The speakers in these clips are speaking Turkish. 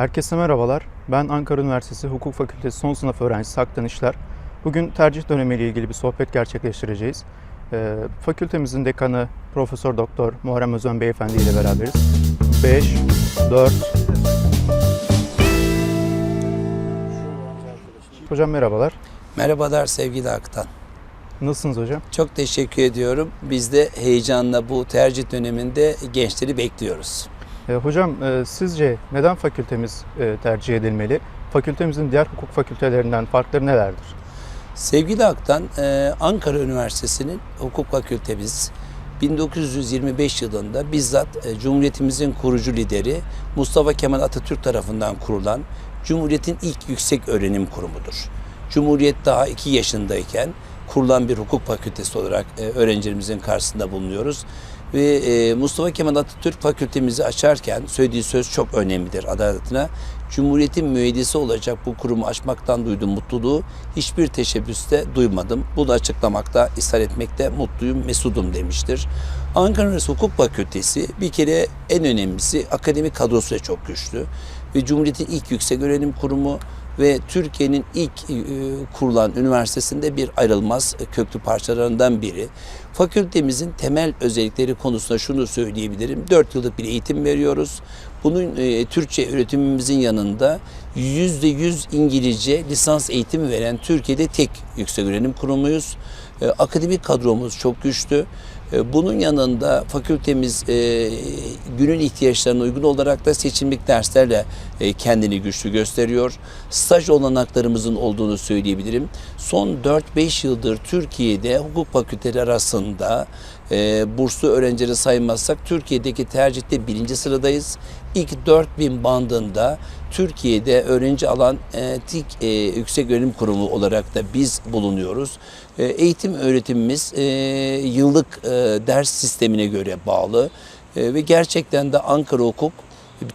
Herkese merhabalar. Ben Ankara Üniversitesi Hukuk Fakültesi son sınıf öğrencisi Haktan İşler. Bugün tercih dönemiyle ilgili bir sohbet gerçekleştireceğiz. Ee, fakültemizin dekanı Profesör Doktor Muharrem Özen Beyefendi ile beraberiz. 5, 4... Hocam merhabalar. Merhabalar sevgili Aktan. Nasılsınız hocam? Çok teşekkür ediyorum. Biz de heyecanla bu tercih döneminde gençleri bekliyoruz. Ee, hocam e, sizce neden fakültemiz e, tercih edilmeli? Fakültemizin diğer hukuk fakültelerinden farkları nelerdir? Sevgili Aktan, e, Ankara Üniversitesi'nin hukuk fakültemiz 1925 yılında bizzat e, Cumhuriyetimizin kurucu lideri Mustafa Kemal Atatürk tarafından kurulan Cumhuriyet'in ilk yüksek öğrenim kurumudur. Cumhuriyet daha 2 yaşındayken kurulan bir hukuk fakültesi olarak e, öğrencilerimizin karşısında bulunuyoruz. Ve e, Mustafa Kemal Atatürk fakültemizi açarken söylediği söz çok önemlidir adaletine. Cumhuriyetin müeyyidesi olacak bu kurumu açmaktan duyduğum mutluluğu hiçbir teşebbüste duymadım. Bunu açıklamakta, ishal etmekte mutluyum, mesudum demiştir. Ankara Üniversitesi Hukuk Fakültesi bir kere en önemlisi akademik kadrosu da çok güçlü. Ve Cumhuriyet'in ilk yüksek öğrenim kurumu ve Türkiye'nin ilk e, kurulan üniversitesinde bir ayrılmaz e, köklü parçalarından biri. Fakültemizin temel özellikleri konusunda şunu söyleyebilirim. 4 yıllık bir eğitim veriyoruz. Bunun e, Türkçe üretimimizin yanında %100 İngilizce lisans eğitimi veren Türkiye'de tek yüksek öğrenim kurumuyuz. E, akademik kadromuz çok güçlü. E, Bunun yanında fakültemiz e, günün ihtiyaçlarına uygun olarak da seçimlik derslerle e, kendini güçlü gösteriyor. Staj olanaklarımızın olduğunu söyleyebilirim. Son 4-5 yıldır Türkiye'de hukuk fakülteleri arasında burslu öğrencileri saymazsak Türkiye'deki tercihte birinci sıradayız. İlk 4000 bandında Türkiye'de öğrenci alan e, TİK e, Yüksek Öğrenim Kurumu olarak da biz bulunuyoruz. E, eğitim öğretimimiz e, yıllık e, ders sistemine göre bağlı E, ve gerçekten de Ankara Hukuk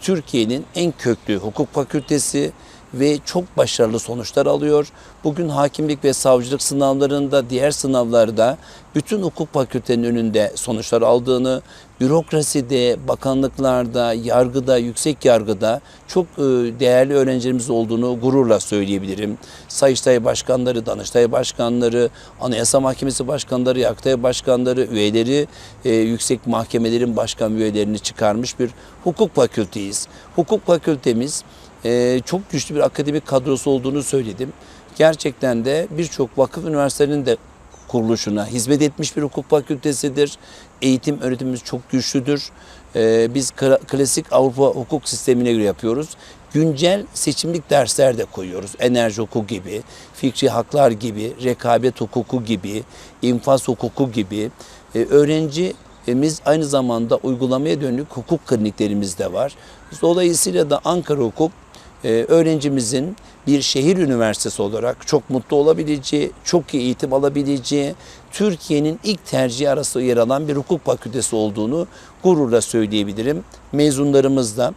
Türkiye'nin en köklü hukuk fakültesi ve çok başarılı sonuçlar alıyor. Bugün hakimlik ve savcılık sınavlarında, diğer sınavlarda bütün hukuk fakültenin önünde sonuçlar aldığını, bürokraside, bakanlıklarda, yargıda, yüksek yargıda çok e, değerli öğrencilerimiz olduğunu gururla söyleyebilirim. Sayıştay başkanları, Danıştay başkanları, Anayasa Mahkemesi başkanları, Yargıtay başkanları, üyeleri, e, yüksek mahkemelerin başkan üyelerini çıkarmış bir hukuk fakülteyiz. Hukuk fakültemiz e, çok güçlü bir akademik kadrosu olduğunu söyledim. Gerçekten de birçok vakıf üniversitelerinin de kuruluşuna hizmet etmiş bir hukuk fakültesidir. Eğitim öğretimimiz çok güçlüdür. Ee, biz kla- klasik Avrupa hukuk sistemine göre yapıyoruz. Güncel seçimlik dersler de koyuyoruz. Enerji hukuku gibi, fikri haklar gibi, rekabet hukuku gibi, infaz hukuku gibi. Ee, öğrencimiz aynı zamanda uygulamaya dönük hukuk kliniklerimiz de var. Dolayısıyla da Ankara Hukuk öğrencimizin bir şehir üniversitesi olarak çok mutlu olabileceği, çok iyi eğitim alabileceği, Türkiye'nin ilk tercihi arasında yer alan bir hukuk fakültesi olduğunu gururla söyleyebilirim. Mezunlarımız da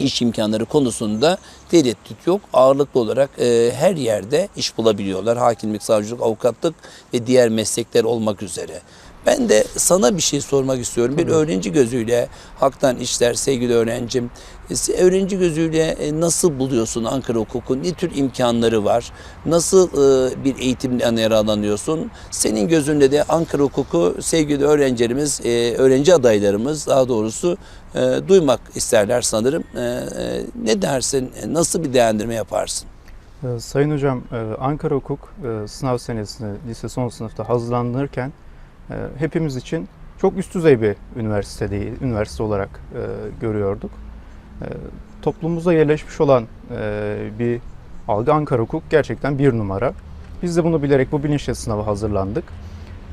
iş imkanları konusunda tereddüt yok. Ağırlıklı olarak e, her yerde iş bulabiliyorlar. Hakimlik, savcılık, avukatlık ve diğer meslekler olmak üzere. Ben de sana bir şey sormak istiyorum. Bir öğrenci gözüyle haktan işler sevgili öğrencim. E, Öğrenci gözüyle e, nasıl buluyorsun Ankara Hukuk'un? Ne tür imkanları var? Nasıl e, bir eğitimden yararlanıyorsun? Senin gözünde de Ankara Hukuk'u sevgili öğrencilerimiz, öğrenci adaylarımız daha doğrusu duymak isterler sanırım. Ne dersin? Nasıl bir değerlendirme yaparsın? Sayın Hocam, Ankara Hukuk sınav senesinde lise son sınıfta hazırlanırken hepimiz için çok üst düzey bir üniversite değil, üniversite olarak e, görüyorduk. E, Toplumumuza yerleşmiş olan e, bir algı Ankara Hukuk gerçekten bir numara. Biz de bunu bilerek bu bilinçle sınava hazırlandık.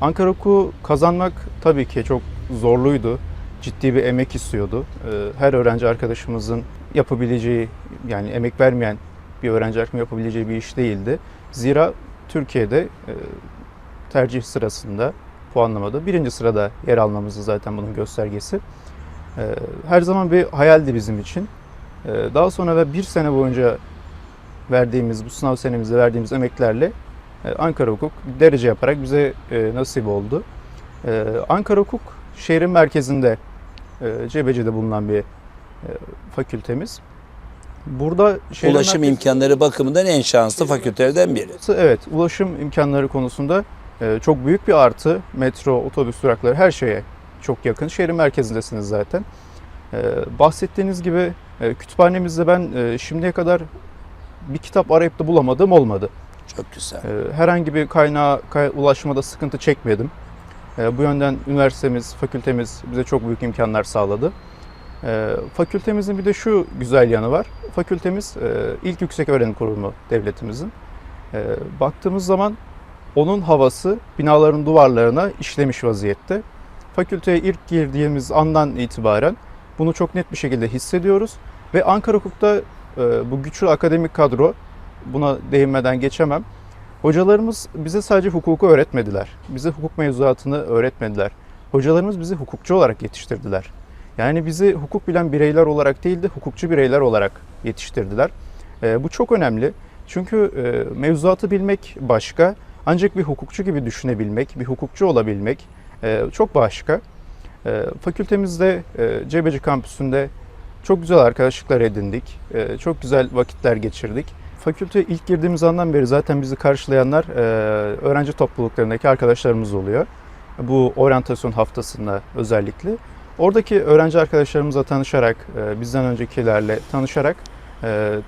Ankara Hukuk'u kazanmak tabii ki çok zorluydu. Ciddi bir emek istiyordu. E, Her öğrenci arkadaşımızın yapabileceği, yani emek vermeyen bir öğrenci arkadaşımın yapabileceği bir iş değildi. Zira Türkiye'de e, tercih sırasında puanlamada birinci sırada yer almamızı zaten bunun göstergesi. E, Her zaman bir hayaldi bizim için. E, Daha sonra da bir sene boyunca verdiğimiz, bu sınav senemizde verdiğimiz emeklerle e, Ankara Hukuk derece yaparak bize e, nasip oldu. E, Ankara Hukuk şehrin merkezinde, e, Cebeci'de bulunan bir fakültemiz. Burada Ulaşım merkezi- imkanları bakımından en şanslı fakültelerden biri. Evet, ulaşım imkanları konusunda çok büyük bir artı. Metro, otobüs durakları her şeye çok yakın. Şehrin merkezindesiniz zaten. E, bahsettiğiniz gibi e, kütüphanemizde ben e, şimdiye kadar bir kitap arayıp da bulamadığım olmadı. Çok güzel. E, herhangi bir kaynağa kay- ulaşmada sıkıntı çekmedim. Bu yönden üniversitemiz, fakültemiz bize çok büyük imkanlar sağladı. Fakültemizin bir de şu güzel yanı var. Fakültemiz e, ilk yüksek öğrenim kurumu devletimizin. Baktığımız zaman onun havası binaların duvarlarına işlemiş vaziyette. Fakülteye ilk girdiğimiz andan itibaren bunu çok net bir şekilde hissediyoruz. Ve Ankara Hukuk'ta e, bu güçlü akademik kadro, buna değinmeden geçemem. Hocalarımız bize sadece hukuku öğretmediler. Bize hukuk mevzuatını öğretmediler. Hocalarımız bizi hukukçu olarak yetiştirdiler. Yani bizi hukuk bilen bireyler olarak değil de hukukçu bireyler olarak yetiştirdiler. E, bu çok önemli. Çünkü e, mevzuatı bilmek başka. Ancak bir hukukçu gibi düşünebilmek, bir hukukçu olabilmek e, çok başka. E, fakültemizde, e, Cebeci kampüsünde çok güzel arkadaşlıklar edindik. Çok güzel vakitler geçirdik. Fakülteye ilk girdiğimiz andan beri zaten bizi karşılayanlar öğrenci topluluklarındaki arkadaşlarımız oluyor. Bu oryantasyon haftasında özellikle. Oradaki öğrenci arkadaşlarımızla tanışarak, bizden öncekilerle tanışarak,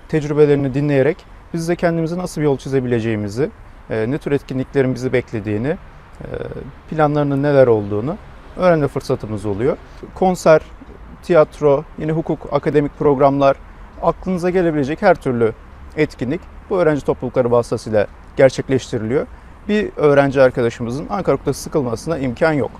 tecrübelerini dinleyerek biz de kendimizi nasıl bir yol çizebileceğimizi, ne tür etkinliklerin bizi beklediğini, e, planlarının neler olduğunu öğrenme fırsatımız oluyor. Konser, tiyatro, yine hukuk, akademik programlar, aklınıza gelebilecek her türlü etkinlik bu öğrenci toplulukları vasıtasıyla gerçekleştiriliyor. Bir öğrenci arkadaşımızın Ankara Hukuk'ta sıkılmasına imkan yok.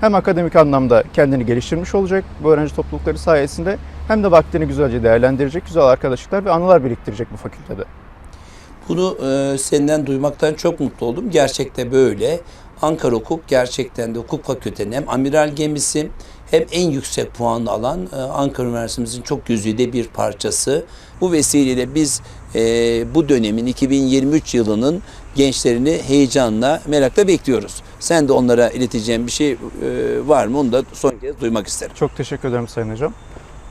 Hem akademik anlamda kendini geliştirmiş olacak bu öğrenci toplulukları sayesinde hem de vaktini güzelce değerlendirecek, güzel arkadaşlıklar ve anılar biriktirecek bu fakültede. Bunu e, senden duymaktan çok mutlu oldum. Gerçekte böyle. Ankara Hukuk gerçekten de hukuk fakültenin hem amiral gemisi hem en yüksek puanı alan e, Ankara Üniversitemizin çok güzide bir parçası. Bu vesileyle biz e, bu dönemin 2023 yılının gençlerini heyecanla, merakla bekliyoruz. Sen de onlara ileteceğin bir şey e, var mı? Onu da son kez duymak isterim. Çok teşekkür ederim Sayın Hocam.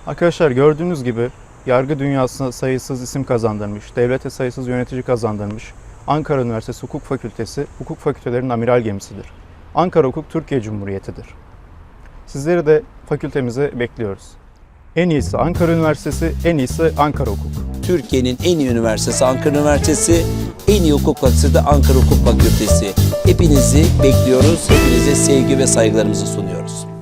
Arkadaşlar gördüğünüz gibi yargı dünyasına sayısız isim kazandırmış, devlete sayısız yönetici kazandırmış. Ankara Üniversitesi Hukuk Fakültesi, hukuk fakültelerinin amiral gemisidir. Ankara Hukuk Türkiye Cumhuriyeti'dir. Sizleri de fakültemize bekliyoruz. En iyisi Ankara Üniversitesi, en iyisi Ankara Hukuk. Türkiye'nin en iyi üniversitesi Ankara Üniversitesi, en iyi hukuk fakültesi de Ankara Hukuk Fakültesi. Hepinizi bekliyoruz, hepinize sevgi ve saygılarımızı sunuyoruz.